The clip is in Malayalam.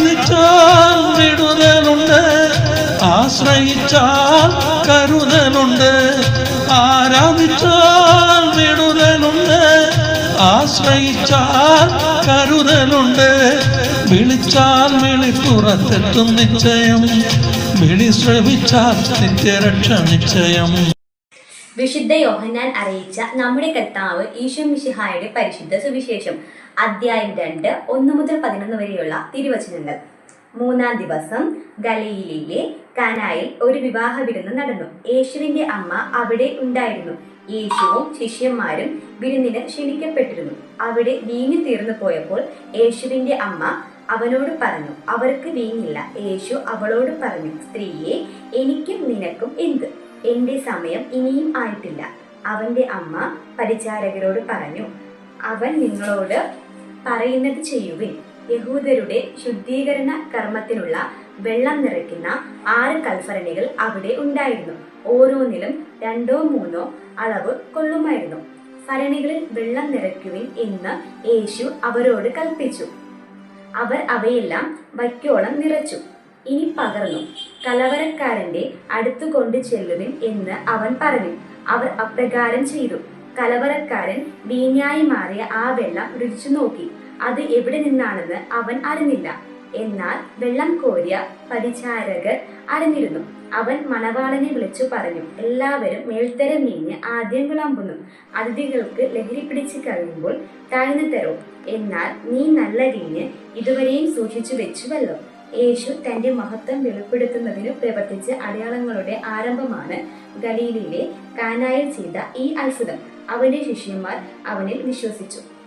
ആരാധിച്ചാൽ വിടുതലുണ്ട് ആശ്രയിച്ചാൽ കരുതലുണ്ട്. ആരാധിച്ചാൽ വിടുതലുണ്ട് ആശ്രയിച്ചാൽ കരുതലുണ്ട്. വിളിച്ചാൽ വിളിപ്പുറത്തെത്തും നിശ്ചയം വിളി ശ്രവിച്ചാൽ നിത്യരക്ഷ നിശ്ചയം. വിശുദ്ധ യോഹന്നാൻ അറിയിച്ച നമ്മുടെ കർത്താവ് ഈശോ മിശിഹായുടെ പരിശുദ്ധ സുവിശേഷം അധ്യായം രണ്ട് ഒന്ന് മുതൽ പതിനൊന്ന് വരെയുള്ള തിരുവചനങ്ങൾ. മൂന്നാം ദിവസം ഗലീലിയിലെ കനായിൽ ഒരു വിവാഹ വിരുന്ന് നടന്നു. യേശുവിന്റെ അമ്മ അവിടെ ഉണ്ടായിരുന്നു. യേശുവും ശിഷ്യന്മാരും വിരുന്നിന് ക്ഷണിക്കപ്പെട്ടിരുന്നു. അവിടെ വീഞ്ഞു തീർന്നു പോയപ്പോൾ യേശുവിന്റെ അമ്മ അവനോട് പറഞ്ഞു അവർക്ക് വീഞ്ഞില്ല. യേശു അവളോട് പറഞ്ഞു സ്ത്രീയെ എനിക്കും നിനക്കും എന്ത്? എന്റെ സമയം ഇനിയും ആയിട്ടില്ല. അവന്റെ അമ്മ പരിചാരകരോട് പറഞ്ഞു അവൻ നിങ്ങളോട് പറയുന്നത് ചെയ്യുവിൻ. യഹൂദരുടെ ശുദ്ധീകരണ കർമ്മത്തിനുള്ള വെള്ളം നിറയ്ക്കുന്ന ആറ് കൽഫരണികൾ അവിടെ ഉണ്ടായിരുന്നു. ഓരോന്നിലും രണ്ടോ മൂന്നോ അളവ് കൊള്ളുമായിരുന്നു. ഭരണികളിൽ വെള്ളം നിറയ്ക്കുവിൻ എന്ന് യേശു അവരോട് കൽപ്പിച്ചു. അവർ അവയെല്ലാം വയ്ക്കോളം നിറച്ചു. ഇനി പകർന്നു. കലവരക്കാരന്റെ അടുത്തു കൊണ്ട് ചെല്ലുവിൻ എന്ന് അവൻ പറഞ്ഞു. അവർ അപ്രകാരം ചെയ്തു. കലവരക്കാരൻ വീഞ്ഞായി മാറിയ ആ വെള്ളം രുചിച്ചു നോക്കി. അത് എവിടെ നിന്നാണെന്ന് അവൻ അറിഞ്ഞില്ല. എന്നാൽ വെള്ളം കോരിയ പരിചാരകർ അറിഞ്ഞിരുന്നു. അവൻ മണവാളനെ വിളിച്ചു പറഞ്ഞു. എല്ലാവരും മേൽത്തരം മീഞ്ഞ് ആദ്യം വിളമ്പുന്നു. അതിഥികൾക്ക് ലഹരി പിടിച്ചു കഴിയുമ്പോൾ താഴ്ന്നു തരും എന്നാൽ നീ നല്ല വീഞ്ഞ് ഇതുവരെയും സൂക്ഷിച്ചു വെച്ചുവല്ലോ. യേശു തന്റെ മഹത്വം വെളിപ്പെടുത്തുന്നതിന് പ്രവർത്തിച്ച അടയാളങ്ങളുടെ ആരംഭമാണ് ഗലീലിയിലെ കാനായിൽ ചെയ്ത ഈ അത്ഭുതം. അവന്റെ ശിഷ്യന്മാർ അവനിൽ വിശ്വസിച്ചു.